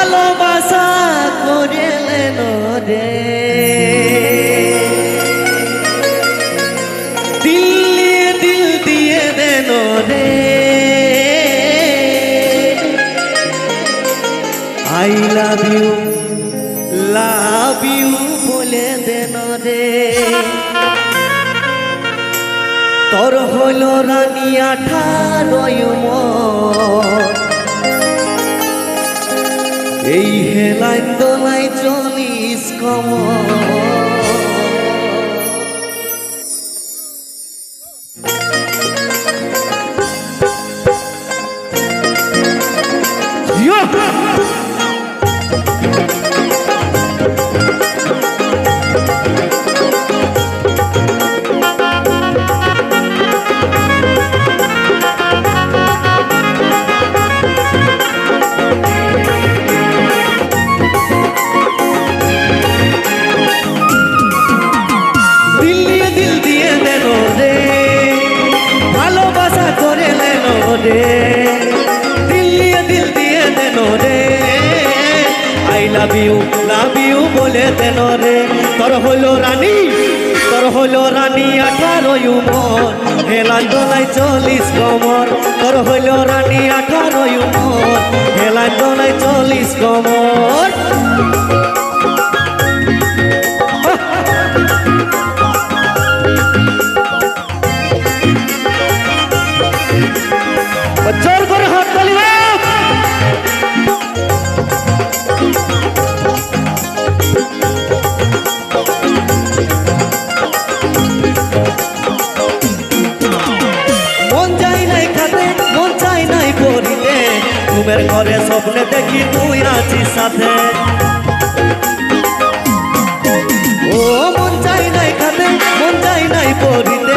ভালোবাসা করেলেন রে দিল্লি দিল দিয়ে দেন রে। I love you love you বলে দেন রে। তোর হলো ঠা আঠারোয় এই হেলায় দোলাই চলিস কমর নেন রে দিল দিয়ে দেন রে। I love you love you বলে দেন রে। তোর হলো রানী, তোর হলো রানী আঠারো উমর। হেলান দোলাই চল্লিশ কমর, তোর হলো রানী আঠারো উমর। হেলান দোলাই চল্লিশ কমর। জোর চাই নাই খাতে মন ঘুমের ঘরে স্বপ্নে দেখি তুই আছিস সাথে। ও, মন চাই নাই খাতে মন চাই নাই পড়িতে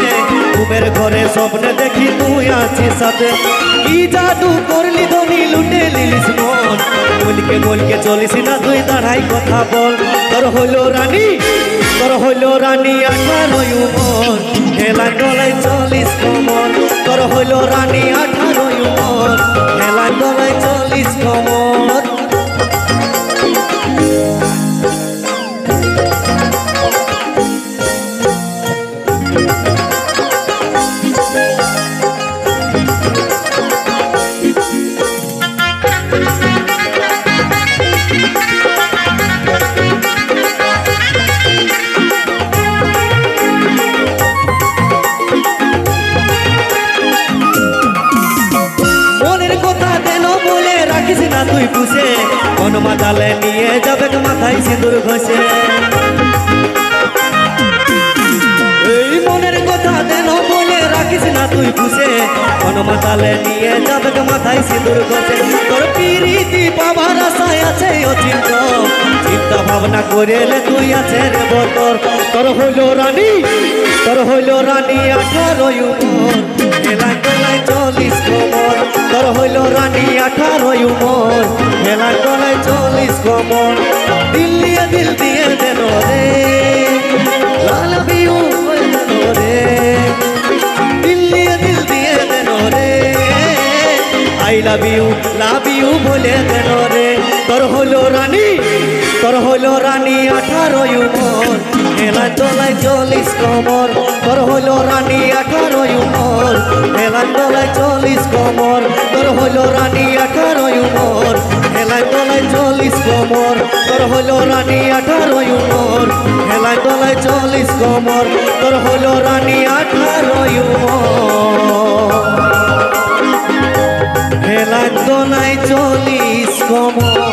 ঘুমের ঘরে স্বপ্নে দেখি তুই আছিস সাথে। কি জাদু করলি ধনি লুটে লিলিস মন? বলকে বলকে চলিস না তুই দাঁড়াই কথা বল। তোর হইল রানী, তোর হইল রানী আঠারো মন। হেলা গলায় চলিস কমন তোর হইল রানী আঠারো মন। হেলা গলায় চলিস কমর তুই পুষে কোন মাতালে নিয়ে যাবে মাথায় সিঁদুর ঘষে। এই মনের কথা দেন বলে রাখিস না তুই পুষে কোন মাতালে নিয়ে যাবে মাথায় সিঁদুর ঘষে। তোর পিরিতি পাবার আশায় আছে অচিন্ত চিন্তা ভাবনা করে এলে তুই আছে রে বতর। তোর হইল রানী, তোর হইল রানী আঠারো উমর। হেলায় গলায় চল্লিশ কমর, তোর হইল রানী আঠারো উমর। হেলায় গলায় চল্লিশ কমর দিল দিয়ে দেন রে। লাল বিউ রে। দিল দিয়ে দিল দিয়ে দেন রে। I love you love you বলে দেন রে। তোর হলো রানী, তোর হলো রানী আঠারো উমর। হেলা তোলায় চল্লিশ কমর, তোর হলো রানী আঠারো উমর। হেলা তোলায় চল্লিশ কমর, তোর হলো রানী আঠারো উমর। হেলা তোলায় চল্লিশ কমর, তোর হলো রানী আঠারো উমর। হেলা তলায় চল্লিশ কমর, তোর হলো রানী আঠারো উমর। হেলা তলায় চল্লিশ কমর।